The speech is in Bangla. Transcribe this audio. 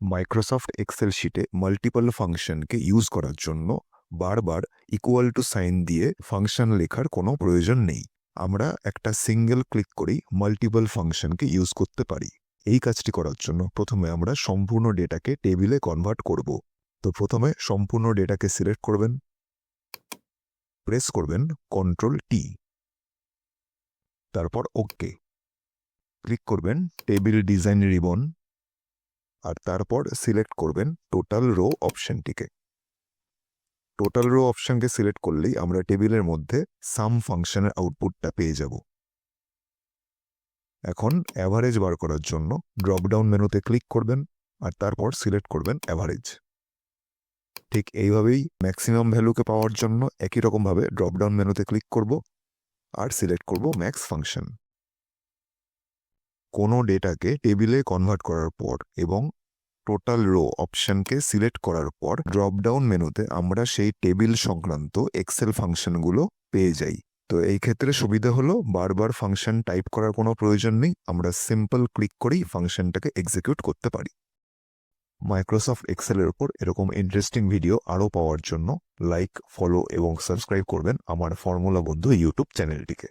মাইক্রোসফট এক্সেল শিটে মাল্টিপল ফাংশনকে ইউজ করার জন্য বারবার ইকুয়াল টু সাইন দিয়ে ফাংশন লেখার কোনো প্রয়োজন নেই। আমরা একটা সিঙ্গেল ক্লিক করেই মাল্টিপল ফাংশনকে ইউজ করতে পারি। এই কাজটি করার জন্য প্রথমে আমরা সম্পূর্ণ ডেটাকে টেবিলে কনভার্ট করব। তো প্রথমে সম্পূর্ণ ডেটাকে সিলেক্ট করবেন। প্রেস করবেন কন্ট্রোল টি তারপর ওকে ক্লিক করবেন টেবিল ডিজাইন রিবন আর তারপর সিলেক্ট করবেন টোটাল রো অপশনটিকে টোটাল রো অপশনকে সিলেক্ট করলেই আমরা টেবিলের মধ্যে সাম ফাংশনের আউটপুটটা পেয়ে যাব। এখন অ্যাভারেজ বার করার জন্য ড্রপডাউন মেনুতে ক্লিক করবেন আর তারপর সিলেক্ট করবেন অ্যাভারেজ ঠিক এইভাবেই ম্যাক্সিমাম ভ্যালুকে পাওয়ার জন্য একই রকমভাবে ড্রপডাউন মেনুতে ক্লিক করব আর সিলেক্ট করব ম্যাক্স ফাংশন কোনো ডেটাকে টেবিলে কনভার্ট করার পর এবং টোটাল রো অপশনকে সিলেক্ট করার পর ড্রপডাউন মেনুতে আমরা সেই টেবিল সংক্রান্ত এক্সেল ফাংশনগুলো পেয়ে যাই। তো এই ক্ষেত্রে সুবিধা হলো বারবার ফাংশন টাইপ করার কোনো প্রয়োজন নেই, আমরা সিম্পল ক্লিক করেই ফাংশনটাকে এক্সিকিউট করতে পারি। মাইক্রোসফট এক্সেলের ওপর এরকম ইন্টারেস্টিং ভিডিও আরও পাওয়ার জন্য লাইক ফলো এবং সাবস্ক্রাইব করবেন আমার ফর্মুলা বন্ধু ইউটিউব চ্যানেলটিকে